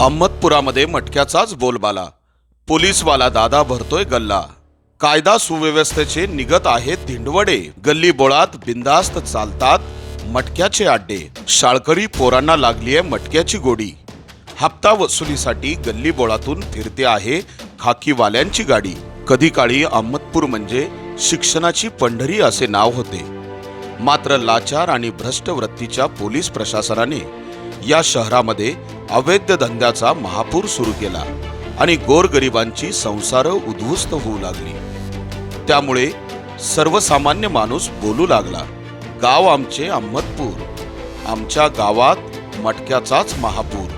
अहमदपुरामध्ये मटक्याचाच बोलबाला. पोलीसवाला दादा भरतोय गल्ला. कायदा सुव्यवस्थेचे निगत आहेत धिंडवडे. गल्ली बोळात बिंदास्त चालतात मटक्याचे आड्डे. शाळकरी पोरांना लागलीय मटक्याची गोडी. हप्ता वसुलीसाठी गल्ली बोळातून फिरते आहे खाकीवाल्यांची गाडी. कधी काळी अहमदपूर म्हणजे शिक्षणाची पंढरी असे नाव होते. मात्र लाचार आणि भ्रष्ट वृत्तीच्या पोलीस प्रशासनाने या शहरामध्ये अवैध धंद्याचा महापूर सुरू केला आणि गोरगरिबांची संसार उद्ध्वस्त होऊ लागली. त्यामुळे सर्वसामान्य माणूस बोलू लागला गाव आमचे अहमदपूर आमच्या गावात मटक्याचाच महापूर.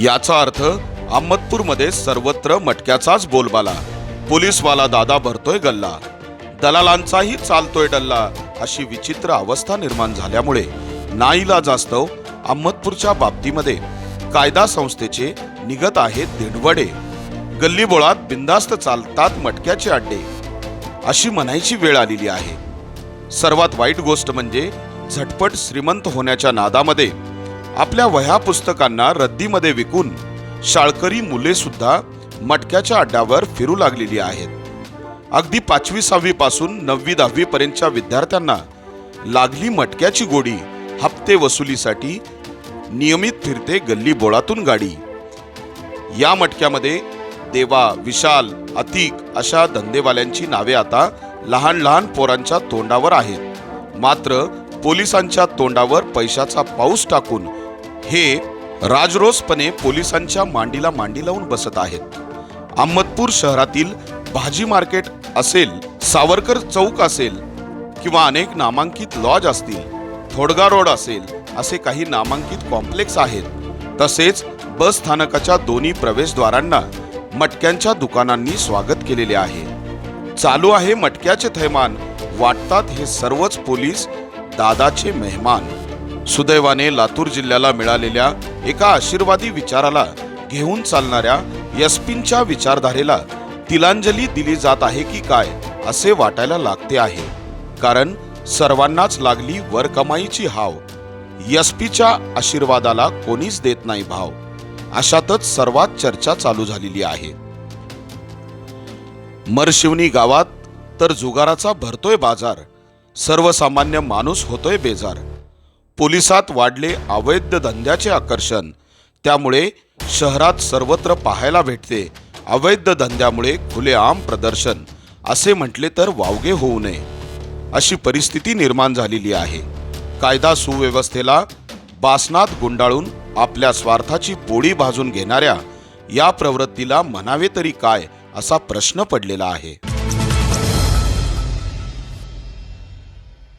याचा अर्थ अहमदपूरमध्ये सर्वत्र मटक्याचाच बोलबाला. पोलीसवाला दादा भरतोय गल्ला. दलालांचाही चालतोय डल्ला अशी विचित्र अवस्था निर्माण झाल्यामुळे नाईला जास्तव अहमदपूरच्या बाबतीमध्ये कायदा संस्थेचे निगत आहेत दिडवडे. गल्लीबोळात बिंदास्त चालतात मटक्याचे अड्डे. अशी म्हणायची वेळ आलेली आहे. सर्वात वाईट गोष्ट म्हणजे झटपट श्रीमंत होण्याच्या नादामध्ये आपल्या वह्या पुस्तकांना रद्दीमध्ये विकून शाळकरी मुले सुद्धा मटक्याच्या अड्ड्यावर फिरू लागलेली आहेत. अगदी पाचवी सहावी पासून नववी दहावी पर्यंतच्या विद्यार्थ्यांना लागली मटक्याची गोडी हप्ते वसुलीसाठी नियमित फिरते गल्ली बोळातून गाडी. या मटक्यामध्ये देवा विशाल अतिक अशा धंदेवाल्यांची नावे आता लहान लहान पोरांच्या तोंडावर आहेत. मात्र पोलिसांच्या तोंडावर पैशाचा पाऊस टाकून हे राजरोसपणे पोलिसांच्या मांडीला मांडी लावून बसत आहेत. अहमदपूर शहरातील भाजी मार्केट असेल सावरकर चौक असेल किंवा अनेक नामांकित लॉज असतील थोडगा रोड असेल असे काही नामांकित कॉम्प्लेक्स आहेत. तसेच बस स्थानकाच्या दोन्ही प्रवेशद्वारांना मटक्यांच्या दुकानांनी स्वागत केलेले आहे. चालू आहे मटक्याचे थैमान. वाटतात हे सर्वच पोलीस दादाचे मेहमान. सुदैवाने लातूर जिल्ह्याला मिळालेल्या एका आशीर्वादी विचाराला घेऊन चालणाऱ्या यस्पिनच्या विचारधारेला तिलांजली दिली जात आहे की काय असे वाटायला लागते आहे. कारण सर्वांनाच लागली वरकमाईची हाव. यस्पीच्या आशीर्वादाला कोणीच देत नाही भाव. अशातच सर्वात चर्चा चालू झालेली आहे. मरशिवनी गावात तर जुगाराचा भरतोय बाजार. सर्वसामान्य माणूस होतोय बेजार. पोलिसात वाढले अवैध धंद्याचे आकर्षण. त्यामुळे शहरात सर्वत्र पाहायला भेटते अवैध धंद्यामुळे खुलेआम प्रदर्शन. असे म्हटले तर वावगे होऊ नये. अशी परिस्थिती निर्माण झालेली आहे. कायदा सुव्यवस्थेला बासनात गुंडाळून आपल्या स्वार्थाची पोळी भाजून घेणाऱ्या या प्रवृत्तीला म्हणावे तरी काय असा प्रश्न पडलेला आहे.